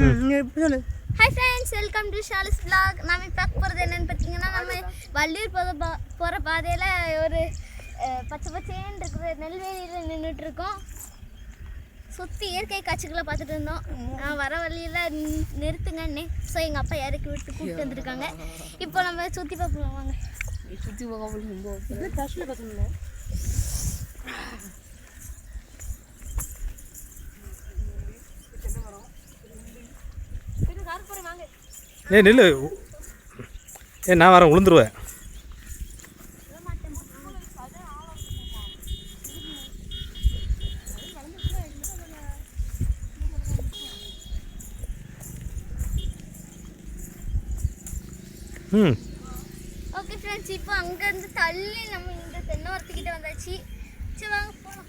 சொல்லு. Hi friends welcome to Shali's vlog. நாம இப்போ பார்க்க போகிறது என்னன்னு பார்த்தீங்கன்னா நம்ம வள்ளியூர் போகிற பா போகிற பாதையில் ஒரு பச்சை பச்சைன்னு இருக்கிற நெல்வேலியில் நின்றுட்டு இருக்கோம் சுற்றி இயற்கை காட்சிகளை பார்த்துட்டு இருந்தோம். நான் வர வழியில் நிறுத்துங்கன்னே ஸோ எங்கள் அப்பா இறக்கி விட்டு கூப்பிட்டு வந்திருக்காங்க. இப்போ நம்ம சுற்றி பார்ப்போம் வாங்க. சுற்றி போக ஏய் நில்லு. ஏ நான் வரேன் உளுந்துருவேன். ம். ஓகே ஃப்ரெண்ட்ஸ் இப்போ அங்கேருந்து தள்ளி நம்ம இந்த தென்னவரத்துக்கிட்ட வந்தாச்சு. சரி வாங்க போகலாம்